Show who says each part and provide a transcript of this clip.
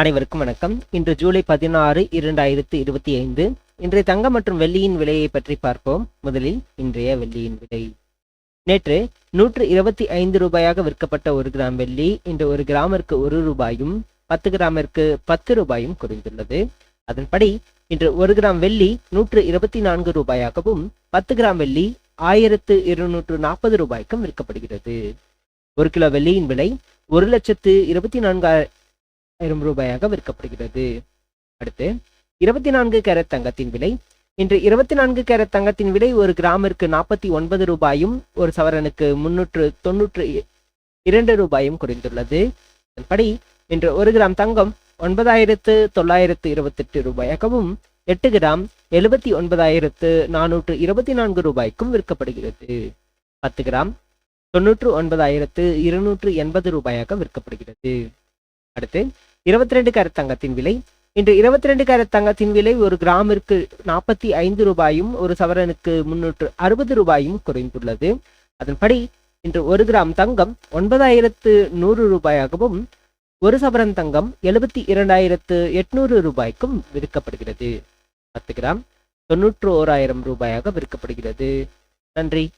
Speaker 1: அனைவருக்கும் வணக்கம். இன்று ஜூலை பதினாறு இரண்டாயிரத்து இருபத்தி ஐந்து. இன்றைய தங்கம் மற்றும் வெள்ளியின் விலையை பற்றி பார்ப்போம். முதலில் இன்றைய வெள்ளியின் விலை. நேற்று நூற்று இருபத்தி ஐந்து ரூபாயாக விற்கப்பட்ட ஒரு கிராம் வெள்ளி இன்று ஒரு கிராமிற்கு ஒரு ரூபாயும் பத்து கிராமிற்கு பத்து ரூபாயும் குறைந்துள்ளது. அதன்படி இன்று ஒரு கிராம் வெள்ளி நூற்று இருபத்தி நான்கு ரூபாயாகவும் பத்து கிராம் வெள்ளி ஆயிரத்து இருநூற்று நாற்பது ரூபாய்க்கும் விற்கப்படுகிறது. ஒரு கிலோ வெள்ளியின் விலை ஒரு லட்சத்து இருபத்தி நான்காயிரம் ரூபாயாக விற்கப்படுகிறது. அடுத்து இருபத்தி நான்கு கேரட் தங்கத்தின் விலை. இன்று இருபத்தி நான்கு கேரட் தங்கத்தின் விலை ஒரு கிராமிற்கு நாற்பத்தி ஒன்பது ரூபாயும் ஒரு சவரனுக்கு முன்னூற்று தொன்னூற்று இரண்டு ரூபாயும் குறைந்துள்ளது. அதன்படி இன்று ஒரு கிராம் தங்கம் ஒன்பதாயிரத்து தொள்ளாயிரத்து இருபத்தெட்டு ரூபாயாகவும் எட்டு கிராம் எழுபத்தி ஒன்பதாயிரத்து நானூற்று இருபத்தி நான்கு ரூபாய்க்கும் விற்கப்படுகிறது. பத்து கிராம் தொன்னூற்று ஒன்பதாயிரத்து இருநூற்று எண்பது ரூபாயாக விற்கப்படுகிறது. அடுத்து இருபத்தி ரெண்டு கேரட் தங்கத்தின் விலை. இன்று இருபத்தி ரெண்டு கேரட் தங்கத்தின் விலை ஒரு கிராமிற்கு நாற்பத்தி ஐந்து ரூபாயும் ஒரு சவரனுக்கு முன்னூற்று அறுபது ரூபாயும் குறைந்துள்ளது. அதன்படி இன்று ஒரு கிராம் தங்கம் ஒன்பதாயிரத்து நூறு ரூபாயாகவும் ஒரு சவரன் தங்கம் எழுபத்தி இரண்டாயிரத்து எட்நூறு ரூபாய்க்கும் விற்கப்படுகிறது. பத்து கிராம் தொன்னூற்று ஓராயிரம் ரூபாயாக விற்கப்படுகிறது. நன்றி.